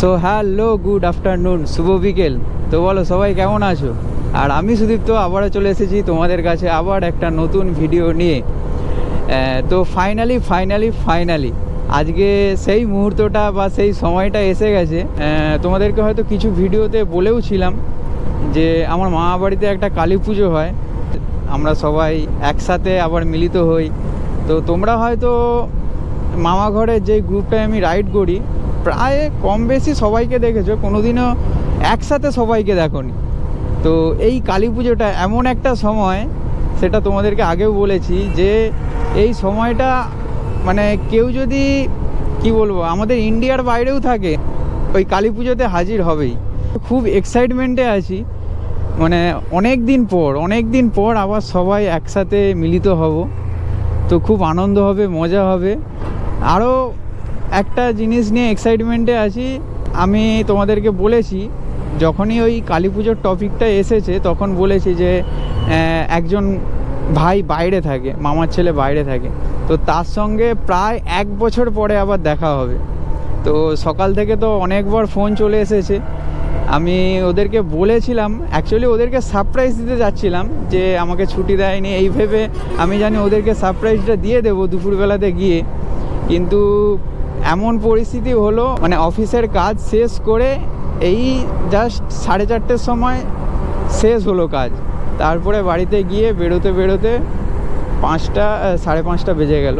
So hello good afternoon শুভ বিকেল। তো বলো, সবাই কেমন আছো? আর আমি সুদীপ্ত, আবারও চলে এসেছি তোমাদের কাছে আবার একটা নতুন ভিডিও নিয়ে। তো ফাইনালি ফাইনালি ফাইনালি আজকে সেই মুহূর্তটা বা সেই সময়টা এসে গেছে। তোমাদেরকে হয়তো কিছু ভিডিওতে বলেও ছিলাম যে আমার মামা বাড়িতে একটা কালী পুজো হয়। আমরা সবাই একসাথে আবার মিলিত হই। তো তোমরা হয়তো মামা ঘরের যে গ্রুপটায় আমি রাইড করি প্রায় কম বেশি সবাইকে দেখেছ, কোনোদিনও একসাথে সবাইকে দেখোনি। তো এই কালী পুজোটা এমন একটা সময়, সেটা তোমাদেরকে আগেও বলেছি যে এই সময়টা মানে কেউ যদি, কি বলব, আমাদের ইন্ডিয়ার বাইরেও থাকে, ওই কালী পুজোতে হাজির হবেই। খুব এক্সাইটমেন্টে আছি মানে অনেক দিন পর, অনেক দিন পর আবার সবাই একসাথে মিলিত হব। তো খুব আনন্দ হবে, মজা হবে। আরও একটা জিনিস নিয়ে এক্সাইটমেন্টে আছি। আমি তোমাদেরকে বলেছি, যখনই ওই কালী পুজোর টপিকটা এসেছে, তখন বলেছি যে একজন ভাই বাইরে থাকে, মামার ছেলে বাইরে থাকে। তো তার সঙ্গে প্রায় এক বছর পরে আবার দেখা হবে। তো সকাল থেকে তো অনেকবার ফোন চলে এসেছে। আমি ওদেরকে বলেছিলাম অ্যাকচুয়ালি ওদেরকে সারপ্রাইজ দিতে যাচ্ছিলাম যে আমাকে ছুটি দেয়নি। এই ভেবে আমি জানি ওদেরকে সারপ্রাইজটা দিয়ে দেবো দুপুরবেলাতে গিয়ে। কিন্তু এমন পরিস্থিতি হলো মানে অফিসের কাজ শেষ করে এই জাস্ট সাড়ে চারটের সময় শেষ হলো কাজ। তারপরে বাড়িতে গিয়ে বেরোতে বেরোতে পাঁচটা সাড়ে পাঁচটা বেজে গেল।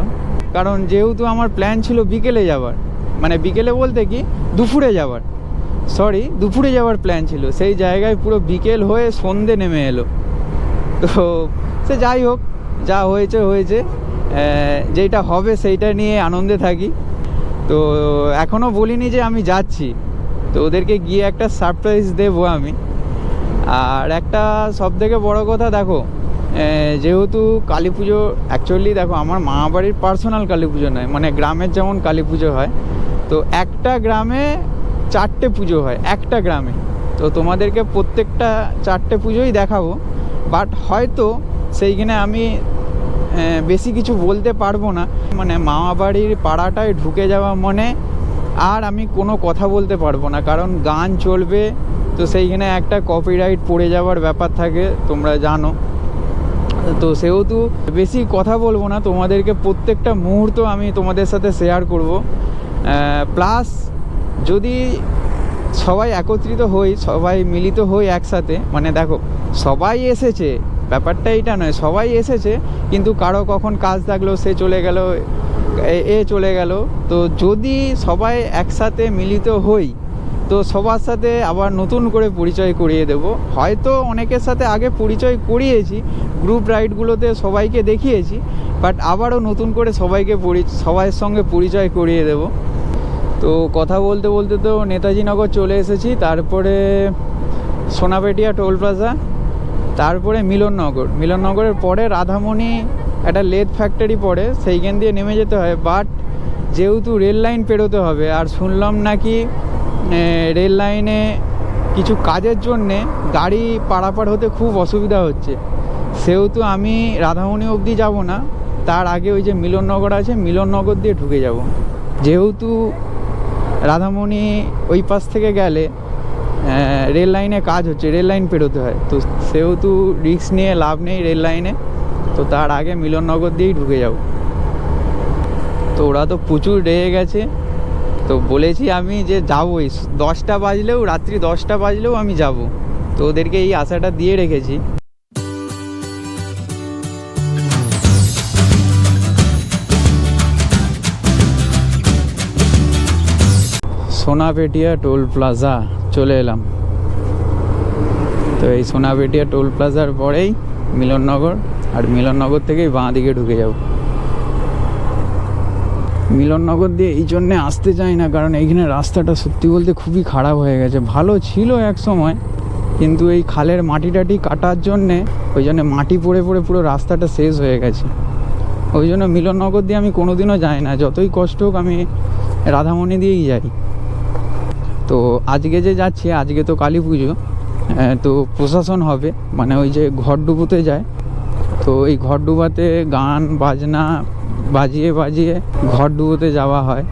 কারণ যেহেতু আমার প্ল্যান ছিল বিকেলে যাওয়ার মানে বিকেলে বলতে কি, দুপুরে যাওয়ার। সরি দুপুরে যাওয়ার প্ল্যান ছিল। সেই জায়গায় পুরো বিকেল হয়ে সন্ধে নেমে এলো। তো সে যাই হোক, যা হয়েছে হয়েছে। যেটা হবে সেইটা নিয়ে আনন্দে থাকি। তো এখনও বলিনি যে আমি যাচ্ছি। তো ওদেরকে গিয়ে একটা সারপ্রাইজ দেবো আমি। আর একটা সব থেকে বড় কথা দেখো যেহেতু কালী পুজো অ্যাকচুয়ালি দেখো আমার মা বাড়ির পার্সোনাল কালী পুজো নয় মানে গ্রামের যেমন কালী পুজো হয়, তো একটা গ্রামে চারটে পুজো হয়, একটা গ্রামে। তো তোমাদেরকে প্রত্যেকটা চারটে পুজোই দেখাবো বাট হয়তো সেইখানে আমি বেশি কিছু বলতে পারব না। মানে মামা বাড়ির পাড়াটায় ঢুকে যাওয়া মানে আর আমি কোনো কথা বলতে পারব না, কারণ গান চলবে, তো সেইখানে একটা কপিরাইট পড়ে যাওয়ার ব্যাপার থাকে, তোমরা জানো। তো সেহেতু বেশি কথা বলব না, তোমাদেরকে প্রত্যেকটা মুহূর্ত আমি তোমাদের সাথে শেয়ার করব। প্লাস যদি সবাই একত্রিত হই, সবাই মিলিত হই একসাথে মানে দেখো, সবাই এসেছে ব্যাপারটা এইটা নয়, সবাই এসেছে, কিন্তু কারও কখন কাজ থাকল, সে চলে গেল, এ- এ চলে গেল। তো যদি সবাই একসাথে মিলিত হই, তো সবার সাথে আবার নতুন করে পরিচয় করিয়ে দেব। হয়তো অনেকের সাথে আগে পরিচয় করিয়েছি গ্রুপ রাইডগুলোতে সবাইকে দেখিয়েছি বাট আবারও নতুন করে সবাইকে পরি, সবাইয়ের সঙ্গে পরিচয় করিয়ে দেব। তো কথা বলতে বলতে তো নেতাজি নগর চলে এসেছি, তারপরে সোনাপেটিয়া টোল প্লাজা তারপরে মিলননগর। মিলননগরের পরে রাধামণি একটা লেদ ফ্যাক্টরি পড়ে, সেইখান দিয়ে নেমে যেতে হয়। বাট যেহেতু রেল লাইন পেরোতে হবে, আর শুনলাম নাকি রেল লাইনে কিছু কাজের জন্যে গাড়ি পারাপার হতে খুব অসুবিধা হচ্ছে। সেহেতু আমি রাধামণি অবধি যাব না, তার আগে ওই যে মিলননগর আছে, মিলননগর দিয়ে ঢুকে যাব। যেহেতু রাধামণি ওই পাশ থেকে গেলে রেল লাইনে কাজ হচ্ছে রেল লাইন পেরোতে হয়। তো সেহেতু রিস্ক নিয়ে লাভ নেই রেল লাইনে তো তার আগে মিলননগর দিয়েই ঢুকে যাব। তো ওরা তো প্রচুর রেগে গেছে। তো বলেছি আমি যে যাবোই দশটা বাজলেও, রাত্রি দশটা বাজলেও আমি যাব। তো ওদেরকে এই আশাটা দিয়ে রেখেছি। Sonapetia toll plaza. চলে এলাম। তো এই সোনাপেটিয়া টোল প্লাজার পরেই মিলননগর আর মিলননগর থেকেই বাঁ দিকে ঢুকে যাব। মিলননগর দিয়ে এই জন্যে আসতে চাই না, কারণ এইখানে রাস্তাটা সত্যি বলতে খুবই খারাপ হয়ে গেছে। ভালো ছিল এক সময়, কিন্তু এই খালের মাটি টাটি কাটার জন্যে ওই জন্য মাটি পড়ে পড়ে পুরো রাস্তাটা শেষ হয়ে গেছে। ওই জন্য মিলননগর দিয়ে আমি কোনোদিনও যাই না। যতই কষ্ট হোক আমি রাধামণি দিয়েই যাই। তো আজকে যে যাচ্ছি, আজকে তো কালী পুজো তো প্রশাসন হবে মানে ওই যে ঘর ডুবোতে যায়। তো এই ঘর ডুবাতে গান, বাজনা, বাজিয়ে বাজিয়ে ঘর ডুবোতে যাওয়া হয়।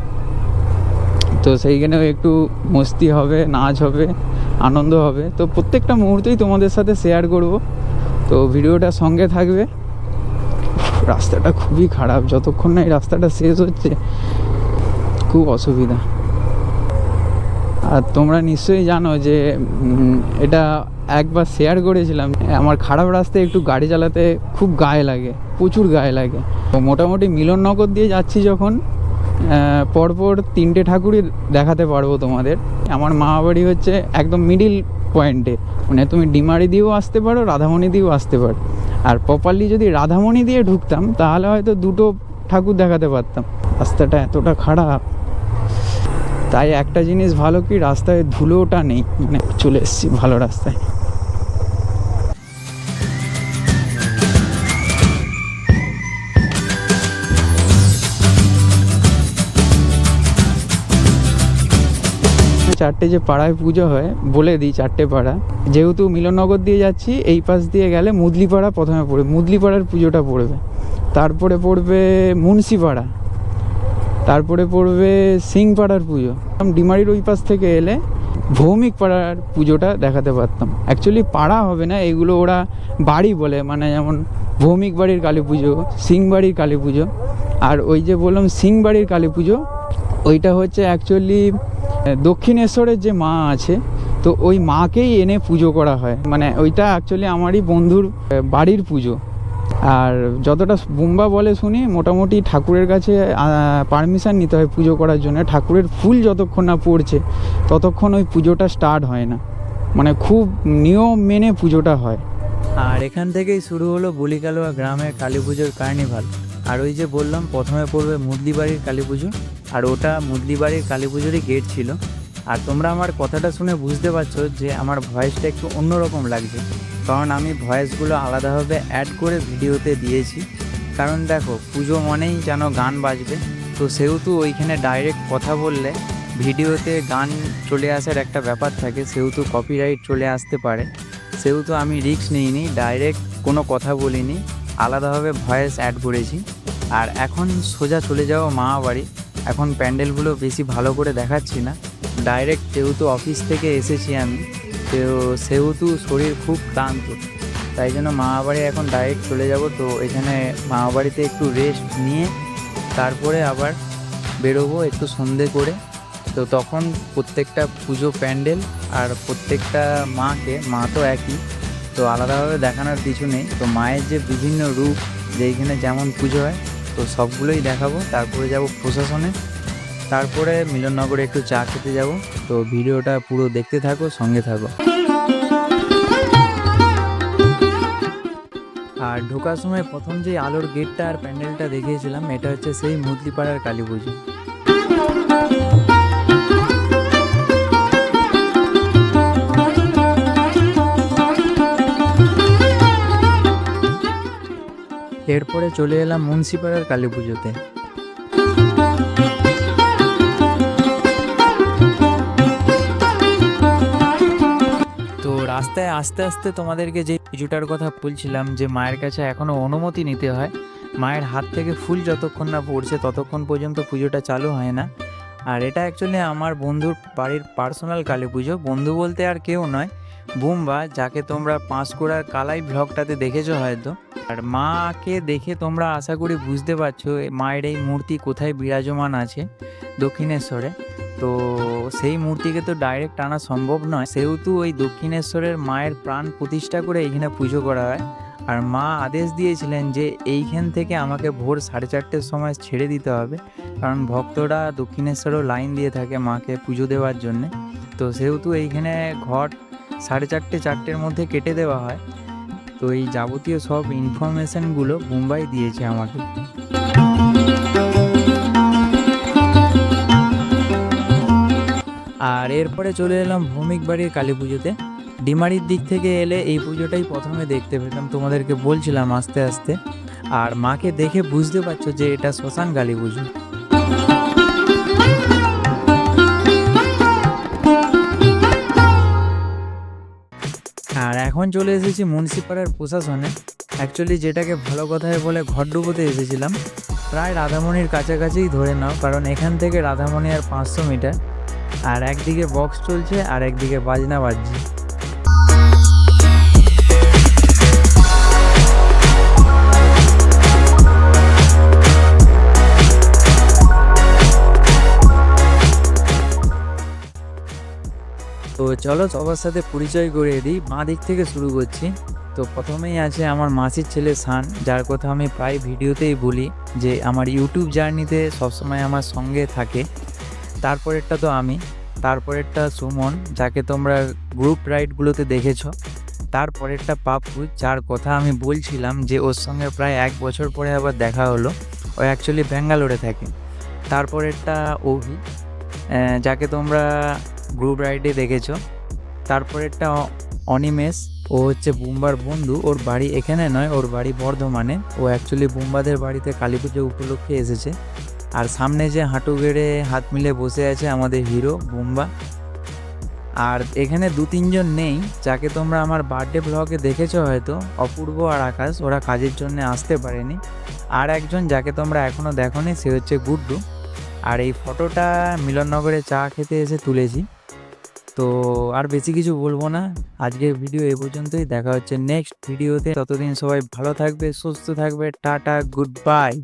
তো সেইখানেও একটু মস্তি হবে, নাচ হবে, আনন্দ হবে। তো প্রত্যেকটা মুহূর্তেই তোমাদের সাথে শেয়ার করব। তো ভিডিওটা সঙ্গে থাকবে। রাস্তাটা খুবই খারাপ, যতক্ষণ না এই রাস্তাটা শেষ হচ্ছে, খুব অসুবিধা। আর তোমরা নিশ্চয়ই জানো যে এটা একবার শেয়ার করেছিলাম, আমার খারাপ রাস্তায় একটু গাড়ি চালাতে খুব গায়ে লাগে, প্রচুর গায়ে লাগে। তো মোটামুটি মিলননগর দিয়ে যাচ্ছি যখন পরপর তিনটে ঠাকুরই দেখাতে পারব তোমাদের। আমার মা বাড়ি হচ্ছে একদম মিডিল পয়েন্টে মানে তুমি ডিমারি দিয়েও আসতে পারো, রাধামণি দিয়েও আসতে পারো। আর প্রপারলি যদি রাধামণি দিয়ে ঢুকতাম, তাহলে হয়তো দুটো ঠাকুর দেখাতে পারতাম। রাস্তাটা এতটা খারাপ। তাই একটা জিনিস ভালো কি রাস্তায় ধুলোটা নেই? মানে চলে এসেছি ভালো রাস্তায়। চারটে যে পাড়ায় পুজো হয়, বলে দিই চারটে পাড়া। যেহেতু মিলননগর দিয়ে যাচ্ছি, এই পাশ দিয়ে গেলে মুদলিপাড়া প্রথমে পড়বে, মুদলিপাড়ার পুজোটা পড়বে। তারপরে পড়বে মুন্সিপাড়া। তারপরে পড়বে সিংপাড়ার পুজো। ডিমারির ওই পাশ থেকে এলে ভৌমিক পাড়ার পুজোটা দেখাতে পারতাম। অ্যাকচুয়ালি পাড়া হবে না, এগুলো ওরা বাড়ি বলে মানে যেমন ভৌমিক বাড়ির কালী পুজো, সিং বাড়ির কালী পুজো। আর ওই যে বললাম সিং বাড়ির কালী পুজো, ওইটা হচ্ছে অ্যাকচুয়ালি দক্ষিণেশ্বরের যে মা আছে, তো ওই মাকেই এনে পুজো করা হয়। মানে ওইটা অ্যাকচুয়ালি আমারই বন্ধুর বাড়ির পুজো। আর যতটা বুম্বা বলে শুনি, মোটামুটি ঠাকুরের কাছে পারমিশন নিতে হয় পুজো করার জন্য। ঠাকুরের ফুল যতক্ষণ না পড়ছে, ততক্ষণ ওই পুজোটা স্টার্ট হয় না। মানে খুব নিয়ম মেনে পুজোটা হয়। আর এখান থেকেই শুরু হলো বলিকালোয়া গ্রামের কালী পুজোর কার্নিভাল আর ওই যে বললাম, প্রথমে পড়বে মুদলিবাড়ির কালী পুজো। আর ওটা মুদলিবাড়ির কালী পুজোরই গেট ছিল। আর তোমরা আমার কথাটা শুনে বুঝতে পারছ যে আমার ভয়েসটা একটু অন্যরকম লাগছে। কারণ আমি ভয়েসগুলো আলাদাভাবে অ্যাড করে ভিডিওতে দিয়েছি। কারণ দেখো, পুজো মনেই যেন গান বাজবে। তো সেহেতু ওইখানে ডাইরেক্ট কথা বললে ভিডিওতে গান চলে আসার একটা ব্যাপার থাকে, সেহেতু কপিরাইট চলে আসতে পারে। সেহেতু আমি রিস্ক নিইনি ডাইরেক্ট কোনো কথা বলিনি, আলাদাভাবে ভয়েস অ্যাড করেছি। আর এখন সোজা চলে যাব মা বাড়ি এখন প্যান্ডেলগুলো বেশি ভালো করে দেখাচ্ছি না। ডাইরেক্ট যেহেতু অফিস থেকে এসেছি আমি তো সেহেতু শরীর খুব ক্লান্ত। তাই জন্য মা বাড়ি এখন ডাইরেক্ট চলে যাব। তো এখানে মা বাড়িতে একটু রেস্ট নিয়ে তারপরে আবার বেরোবো একটু সন্ধে করে। তো তখন প্রত্যেকটা পুজো প্যান্ডেল আর প্রত্যেকটা মাকে, মা তো একই। তো আলাদাভাবে দেখানোর কিছু নেই। তো মায়ের যে বিভিন্ন রূপ, যে এইখানে যেমন পুজো হয়, তো সবগুলোই দেখাবো। তারপরে যাব প্রশাসনে। তারপরে মিলননগরে একটু চা খেতে যাব। তো ভিডিওটা পুরো দেখতে থাকো, সঙ্গে থাকো। আর ঢোকার সময় প্রথম যে আলোর গেটটা আর প্যান্ডেলটা দেখিয়েছিলাম, এটা হচ্ছে সেই মুদলিপাড়ার কালী পুজো। এরপরে চলে এলাম মুন্সিপাড়ার কালী পুজোতে। রাস্তায় আস্তে আস্তে তোমাদেরকে যে পুজোটার কথা বলছিলাম যে মায়ের কাছে এখনও অনুমতি নিতে হয়, মায়ের হাত থেকে ফুল যতক্ষণ না পড়ছে ততক্ষণ পর্যন্ত পুজোটা চালু হয় না। আর এটা অ্যাকচুয়ালি আমার বন্ধুর বাড়ির পার্সোনাল কালী পুজো। বন্ধু বলতে আর কেউ নয়, বুম্বা, যাকে তোমরা পাঁশকুড়ার কালাই ব্লগটাতে দেখেছ হয়তো। আর মাকে দেখে তোমরা আশা করি বুঝতে পারছ মায়ের এই মূর্তি কোথায় বিরাজমান আছে, দক্ষিণেশ্বরে। তো সেই মূর্তিকে তো ডাইরেক্ট আনা সম্ভব নয়। সেহেতু ওই দক্ষিণেশ্বরের মায়ের প্রাণ প্রতিষ্ঠা করে এইখানে পুজো করা হয়। আর মা আদেশ দিয়েছিলেন যে এইখান থেকে আমাকে ভোর সাড়ে চারটের সময় ছেড়ে দিতে হবে। কারণ ভক্তরা দক্ষিণেশ্বরেও লাইন দিয়ে থাকে মাকে পুজো দেওয়ার জন্যে। তো সেহেতু এইখানে ঘট সাড়ে চারটে, চারটের মধ্যে কেটে দেওয়া হয়। তো এই যাবতীয় সব ইনফরমেশনগুলো মুম্বাই দিয়েছে আমাকে। আর এরপরে চলে এলাম ভৌমিক বাড়ির কালী পুজোতে। ডিমারির দিক থেকে এলে এই পুজোটাই প্রথমে দেখতে পেতাম, তোমাদেরকে বলছিলাম আস্তে আস্তে। আর মাকে দেখে বুঝতে পারছ যে এটা শ্মশান কালী পুজো। আর এখন চলে এসেছি মুন্সিপাড়ার প্রশাসনে। অ্যাকচুয়ালি যেটাকে ভালো কথায় বলে ঘর ডুবোতে এসেছিলাম। প্রায় রাধামণির কাছাকাছিই ধরে নাও, কারণ এখান থেকে রাধামণি আর পাঁচশো মিটার। আর একদিকে বক্স চলছে, আর একদিকে বাজনা বাজছে। তো চলো সবার সাথে পরিচয় করে দিই। বাঁ দিক থেকে শুরু করছি। তো প্রথমেই আছে আমার মাসির ছেলে সান, যার কথা আমি প্রায় ভিডিওতেই বলি যে, আমার ইউটিউব জার্নিতে সবসময় আমার সঙ্গে থাকে। তারপরেরটা তো আমি, তারপরেরটা সুমন, যাকে তোমরা গ্রুপ রাইডগুলোতে দেখেছ। তারপরেরটা পাপ্পু, যার কথা আমি বলছিলাম যে ওর সঙ্গে প্রায় এক বছর পরে আবার দেখা হলো। ও অ্যাকচুয়ালি ব্যাঙ্গালোরে থাকে। তারপরেরটা অভি যাকে তোমরা গ্রুপ রাইডে দেখেছ। তারপরেরটা অনিমেষ, ও হচ্ছে বুম্বার বন্ধু। ওর বাড়ি এখানে নয়, ওর বাড়ি বর্ধমানে। ও অ্যাকচুয়ালি বুম্বাদের বাড়িতে কালী পুজো উপলক্ষে এসেছে। আর সামনে যে হাঁটু গেড়ে হাত মিলে বসে আছে আমাদের হিরো, বুম্বা। আর এখানে দু তিনজন নেই, যাকে তোমরা আমার বার্থডে ব্লগে দেখেছ হয়তো, অপূর্ব আর আকাশ, ওরা কাজের জন্য আসতে পারেনি। আর একজন যাকে তোমরা এখনও দেখোনি, সে হচ্ছে গুড্ডু। আর এই ফটোটা মিলননগরে চা খেতে এসে তুলেছি। তো আর বেশি কিছু বলব না। আজকের ভিডিও এ পর্যন্তই। দেখা হচ্ছে নেক্সট ভিডিওতে। ততদিন সবাই ভালো থাকবে, সুস্থ থাকবে। Tata, good bye.